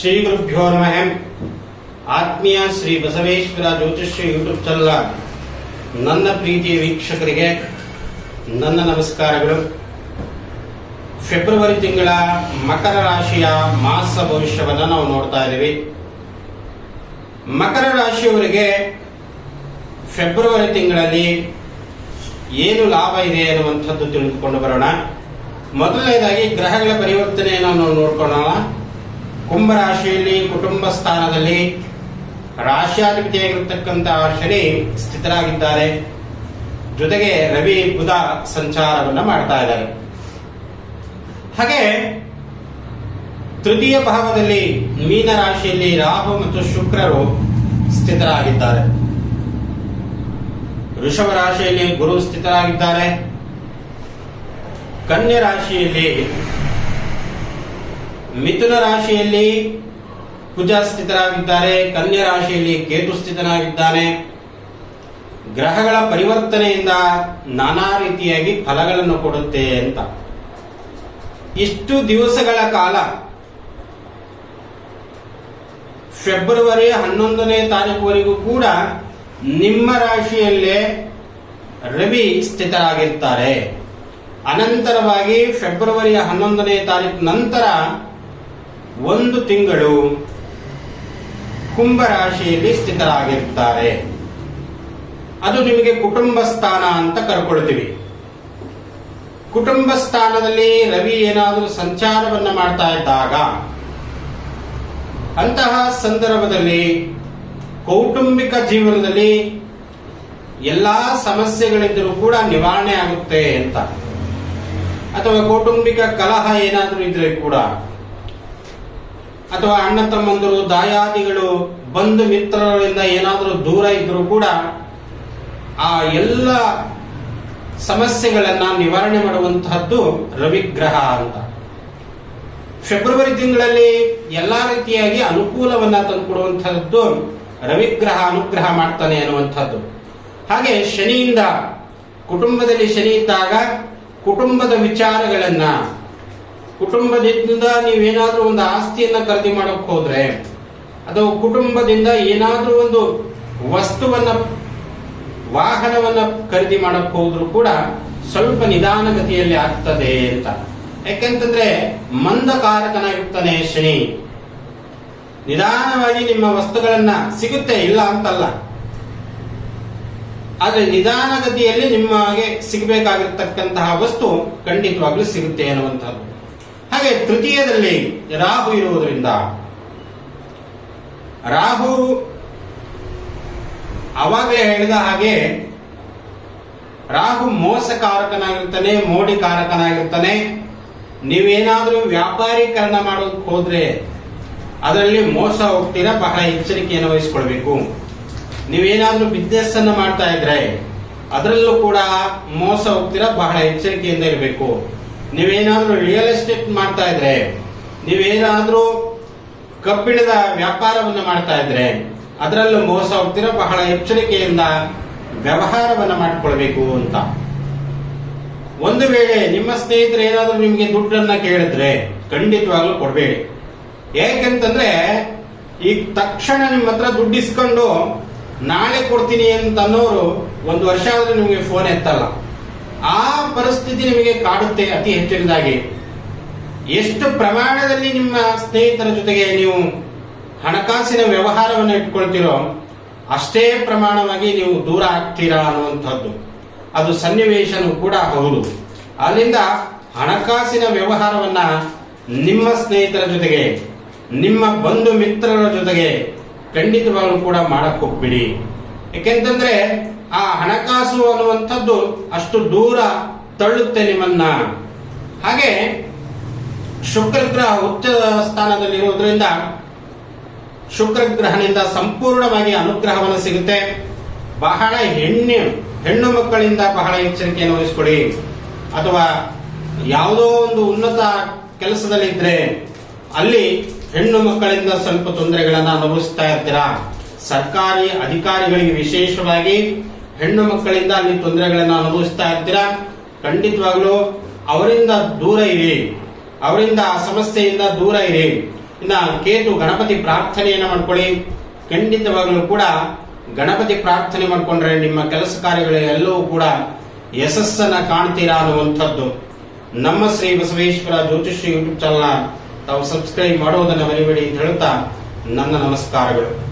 ಶ್ರೀ ಗುರುಭ್ಯೋ ನಮಃ. ಆತ್ಮೀಯ ಶ್ರೀ ಬಸವೇಶ್ವರ ಜ್ಯೋತಿಷ್ಯ ಯೂಟ್ಯೂಬ್ ಚಾನಲ್ ನನ್ನ ಪ್ರೀತಿಯ ವೀಕ್ಷಕರಿಗೆ ನನ್ನ ನಮಸ್ಕಾರಗಳು. ಫೆಬ್ರವರಿ ತಿಂಗಳ ಮಕರ ರಾಶಿಯ ಮಾಸ ಭವಿಷ್ಯವನ್ನು ನಾವು ನೋಡ್ತಾ ಇದ್ದೀವಿ. ಮಕರ ರಾಶಿಯವರಿಗೆ ಫೆಬ್ರವರಿ ತಿಂಗಳಲ್ಲಿ ಏನು ಲಾಭ ಇದೆ ಅನ್ನುವಂಥದ್ದು ತಿಳಿದುಕೊಂಡು ಬರೋಣ. ಮೊದಲನೇದಾಗಿ ಗ್ರಹಗಳ ಪರಿವರ್ತನೆಯನ್ನು ನಾವು ನೋಡ್ಕೊಳ್ಳೋಣ. ಕುಂಭ ರಾಶಿಯಲ್ಲಿ ಕುಟುಂಬ ಸ್ಥಾನದಲ್ಲಿ ರಾಶ್ಯಾಧಿಪತಿಯಾಗಿರ್ತಕ್ಕಂತಹ ಶನಿ ಸ್ಥಿತರಾಗಿದ್ದಾರೆ. ಜೊತೆಗೆ ರವಿ ಬುಧ ಸಂಚಾರವನ್ನ ಮಾಡ್ತಾ ಇದ್ದಾರೆ. ಹಾಗೆ ತೃತೀಯ ಭಾವದಲ್ಲಿ ಮೀನ ರಾಶಿಯಲ್ಲಿ ರಾಹು ಮತ್ತು ಶುಕ್ರರು ಸ್ಥಿತರಾಗಿದ್ದಾರೆ. ಋಷಭ ರಾಶಿಯಲ್ಲಿ ಗುರು ಸ್ಥಿತರಾಗಿದ್ದಾರೆ. ಕನ್ಯಾ ರಾಶಿಯಲ್ಲಿ ಮಿಥುನ ರಾಶಿಯಲ್ಲಿ ಕುಜ ಸ್ಥಿತರಾಗಿದ್ದಾರೆ, ಕನ್ಯಾ ರಾಶಿಯಲ್ಲಿ ಕೇತು ಸ್ಥಿತನಾಗಿದ್ದಾನೆ. ಗ್ರಹಗಳ ಪರಿವರ್ತನೆಯಿಂದ ನಾನಾ ರೀತಿಯಾಗಿ ಫಲಗಳನ್ನು ಕೊಡುತ್ತೆ ಅಂತ. ಇಷ್ಟು ದಿವಸಗಳ ಕಾಲ ಫೆಬ್ರವರಿ ಹನ್ನೊಂದನೇ ತಾರೀಕುವರೆಗೂ ಕೂಡ ನಿಮ್ಮ ರಾಶಿಯಲ್ಲೇ ರವಿ ಸ್ಥಿತರಾಗಿರ್ತಾರೆ. ಅನಂತರವಾಗಿ ಫೆಬ್ರವರಿಯ ಹನ್ನೊಂದನೇ ತಾರೀಕು ನಂತರ ಒಂದು ತಿಂಗಳು ಕುಂಭ ರಾಶಿಯಲ್ಲಿ ಸ್ಥಿತರಾಗಿರ್ತಾರೆ. ಅದು ನಿಮಗೆ ಕುಟುಂಬ ಸ್ಥಾನ ಅಂತ ಕರ್ಕೊಳ್ತೀವಿ. ಕುಟುಂಬ ಸ್ಥಾನದಲ್ಲಿ ರವಿ ಏನಾದರೂ ಸಂಚಾರವನ್ನ ಮಾಡ್ತಾ ಇದ್ದಾಗ, ಅಂತಹ ಸಂದರ್ಭದಲ್ಲಿ ಕೌಟುಂಬಿಕ ಜೀವನದಲ್ಲಿ ಎಲ್ಲಾ ಸಮಸ್ಯೆಗಳಿದ್ದರೂ ಕೂಡ ನಿವಾರಣೆ ಆಗುತ್ತೆ ಅಂತ. ಅಥವಾ ಕೌಟುಂಬಿಕ ಕಲಹ ಏನಾದರೂ ಇದ್ರೆ ಕೂಡ ಅಥವಾ ಅಣ್ಣ ತಮ್ಮಂದರು, ದಾಯಾದಿಗಳು, ಬಂಧು ಮಿತ್ರರಿಂದ ಏನಾದರೂ ದೂರ ಇದ್ರೂ ಕೂಡ ಆ ಎಲ್ಲ ಸಮಸ್ಯೆಗಳನ್ನ ನಿವಾರಣೆ ಮಾಡುವಂತಹದ್ದು ರವಿಗ್ರಹ ಅಂತ. ಫೆಬ್ರವರಿ ತಿಂಗಳಲ್ಲಿ ಎಲ್ಲಾ ರೀತಿಯಾಗಿ ಅನುಕೂಲವನ್ನ ತಂದುಕೊಡುವಂತಹದ್ದು ರವಿಗ್ರಹ, ಅನುಗ್ರಹ ಮಾಡ್ತಾನೆ ಅನ್ನುವಂಥದ್ದು. ಹಾಗೆ ಶನಿಯಿಂದ ಕುಟುಂಬದಲ್ಲಿ ಶನಿ ಇದ್ದಾಗ ಕುಟುಂಬದ ವಿಚಾರಗಳನ್ನ ಕುಟುಂಬದಿಂದ ನೀವೇನಾದ್ರೂ ಒಂದು ಆಸ್ತಿಯನ್ನ ಖರೀದಿ ಮಾಡಕ್ ಹೋದ್ರೆ, ಅಥವಾ ಕುಟುಂಬದಿಂದ ಏನಾದ್ರೂ ಒಂದು ವಸ್ತುವನ್ನ, ವಾಹನವನ್ನ ಖರೀದಿ ಮಾಡಕ್ ಹೋದ್ರು ಕೂಡ ಸ್ವಲ್ಪ ನಿಧಾನಗತಿಯಲ್ಲಿ ಆಗ್ತದೆ ಅಂತ. ಯಾಕೆಂತಂದ್ರೆ ಮಂದಕಾರಕನಾಗಿರ್ತಾನೆ ಶನಿ. ನಿಧಾನವಾಗಿ ನಿಮ್ಮ ವಸ್ತುಗಳನ್ನ ಸಿಗುತ್ತೆ, ಇಲ್ಲ ಅಂತಲ್ಲ. ಆದ್ರೆ ನಿಧಾನಗತಿಯಲ್ಲಿ ನಿಮಗೆ ಸಿಗಬೇಕಾಗಿರ್ತಕ್ಕಂತಹ ವಸ್ತು ಖಂಡಿತವಾಗ್ಲೂ ಸಿಗುತ್ತೆ ಅನ್ನುವಂಥದ್ದು. ಹಾಗೆ ತೃತೀಯದಲ್ಲಿ ರಾಹು ಇರುವುದರಿಂದ ರಾಹು ಅವಾಗಲೇ ಹೇಳಿದ ಹಾಗೆ ರಾಹು ಮೋಸಕಾರಕನಾಗಿರ್ತಾನೆ, ಮೋಡಿಕಾರಕನಾಗಿರ್ತಾನೆ. ನೀವೇನಾದರೂ ವ್ಯಾಪಾರೀಕರಣ ಮಾಡೋದಕ್ಕೆ ಹೋದ್ರೆ ಅದರಲ್ಲಿ ಮೋಸ ಹೋಗ್ತೀರಾ? ಬಹಳ ಎಚ್ಚರಿಕೆಯನ್ನು ವಹಿಸ್ಕೊಳ್ಬೇಕು. ನೀವೇನಾದರೂ ಬಿಸ್ನೆಸ್ ಅನ್ನು ಮಾಡ್ತಾ ಇದ್ರೆ ಅದರಲ್ಲೂ ಕೂಡ ಮೋಸ ಹೋಗ್ತೀರಾ? ಬಹಳ ಎಚ್ಚರಿಕೆಯಿಂದ ಇರಬೇಕು. ನೀವೇನಾದ್ರೂ ರಿಯಲ್ ಎಸ್ಟೇಟ್ ಮಾಡ್ತಾ ಇದ್ರೆ, ನೀವೇನಾದ್ರೂ ಕಬ್ಬಿಣದ ವ್ಯಾಪಾರವನ್ನು ಮಾಡ್ತಾ ಇದ್ರೆ, ಅದರಲ್ಲೂ ಮೋಸ ಹೋಗ್ತಿರೋ ಬಹಳ ಎಚ್ಚರಿಕೆಯಿಂದ ವ್ಯವಹಾರವನ್ನ ಮಾಡಿಕೊಳ್ಬೇಕು ಅಂತ. ಒಂದು ವೇಳೆ ನಿಮ್ಮ ಸ್ನೇಹಿತರು ಏನಾದರೂ ನಿಮಗೆ ದುಡ್ಡನ್ನ ಕೇಳಿದ್ರೆ ಖಂಡಿತವಾಗ್ಲೂ ಕೊಡಬೇಡಿ. ಏಕೆಂತಂದ್ರೆ ಈಗ ತಕ್ಷಣ ನಿಮ್ಮ ಹತ್ರ ದುಡ್ಡಿಸ್ಕೊಂಡು ನಾಳೆ ಕೊಡ್ತೀನಿ ಅಂತ ಅನ್ನೋರು ಒಂದು ವರ್ಷ ಆದ್ರೂ ನಿಮಗೆ ಫೋನ್ ಎತ್ತಲ್ಲ. ಆ ಪರಿಸ್ಥಿತಿ ನಿಮಗೆ ಕಾಡುತ್ತೆ ಅತಿ ಹೆಚ್ಚಿನದಾಗಿ. ಎಷ್ಟು ಪ್ರಮಾಣದಲ್ಲಿ ನಿಮ್ಮ ಸ್ನೇಹಿತರ ಜೊತೆಗೆ ನೀವು ಹಣಕಾಸಿನ ವ್ಯವಹಾರವನ್ನು ಇಟ್ಕೊಳ್ತೀರೋ ಅಷ್ಟೇ ಪ್ರಮಾಣವಾಗಿ ನೀವು ದೂರ ಆಗ್ತೀರಾ ಅನ್ನುವಂಥದ್ದು. ಅದು ಸನ್ನಿವೇಶನೂ ಕೂಡ ಹೌದು. ಅಲ್ಲಿಂದ ಹಣಕಾಸಿನ ವ್ಯವಹಾರವನ್ನ ನಿಮ್ಮ ಸ್ನೇಹಿತರ ಜೊತೆಗೆ, ನಿಮ್ಮ ಬಂಧು ಮಿತ್ರರ ಜೊತೆಗೆ ಖಂಡಿತವಾಗ್ಲೂ ಕೂಡ ಮಾಡಕ್ ಹೋಗ್ಬಿಡಿ. ಯಾಕೆಂತಂದ್ರೆ ಆ ಹಣಕಾಸು ಅನ್ನುವಂಥದ್ದು ಅಷ್ಟು ದೂರ ತಳ್ಳುತ್ತೆ ನಿಮ್ಮನ್ನ. ಹಾಗೆ ಶುಕ್ರ ಗ್ರಹ ಉಚ್ಚ ಸ್ಥಾನದಲ್ಲಿರುವುದರಿಂದ ಶುಕ್ರ ಗ್ರಹನಿಂದ ಸಂಪೂರ್ಣವಾಗಿ ಅನುಗ್ರಹವನ್ನು ಸಿಗುತ್ತೆ. ಬಹಳ ಹೆಣ್ಣು ಹೆಣ್ಣು ಮಕ್ಕಳಿಂದ ಬಹಳ ಎಚ್ಚರಿಕೆಯನ್ನು ವಹಿಸ್ಕೊಡಿ. ಅಥವಾ ಯಾವುದೋ ಒಂದು ಉನ್ನತ ಕೆಲಸದಲ್ಲಿದ್ರೆ ಅಲ್ಲಿ ಹೆಣ್ಣು ಮಕ್ಕಳಿಂದ ಸ್ವಲ್ಪ ತೊಂದರೆಗಳನ್ನು ಅನುಭವಿಸ್ತಾ ಇರ್ತೀರಾ? ಸರ್ಕಾರಿ ಅಧಿಕಾರಿಗಳಿಗೆ ವಿಶೇಷವಾಗಿ ಹೆಣ್ಣು ಮಕ್ಕಳಿಂದ ನೀವು ತೊಂದರೆಗಳನ್ನು ಅನುಭವಿಸ್ತಾ ಇರ್ತೀರಾ? ಖಂಡಿತವಾಗ್ಲೂ ಅವರಿಂದ ದೂರ ಇರಿ. ಅವರಿಂದ ಆ ಸಮಸ್ಯೆಯಿಂದ ದೂರ ಇರಿ. ಇನ್ನ ಕೇತು ಗಣಪತಿ ಪ್ರಾರ್ಥನೆಯನ್ನ ಮಾಡ್ಕೊಳ್ಳಿ. ಖಂಡಿತವಾಗ್ಲೂ ಕೂಡ ಗಣಪತಿ ಪ್ರಾರ್ಥನೆ ಮಾಡ್ಕೊಂಡ್ರೆ ನಿಮ್ಮ ಕೆಲಸ ಕಾರ್ಯಗಳೆಲ್ಲವೂ ಕೂಡ ಯಶಸ್ಸನ್ನ ಕಾಣ್ತೀರಾ ಅನ್ನುವಂಥದ್ದು. ನಮ್ಮ ಶ್ರೀ ಬಸವೇಶ್ವರ ಜ್ಯೋತಿಷ್ಯ ಯೂಟ್ಯೂಬ್ ಚಾನಲ್ ತಾವು ಸಬ್ಸ್ಕ್ರೈಬ್ ಮಾಡುವುದನ್ನು ಮರಿಬೇಡಿ ಅಂತ ಹೇಳುತ್ತಾ ನನ್ನ ನಮಸ್ಕಾರಗಳು.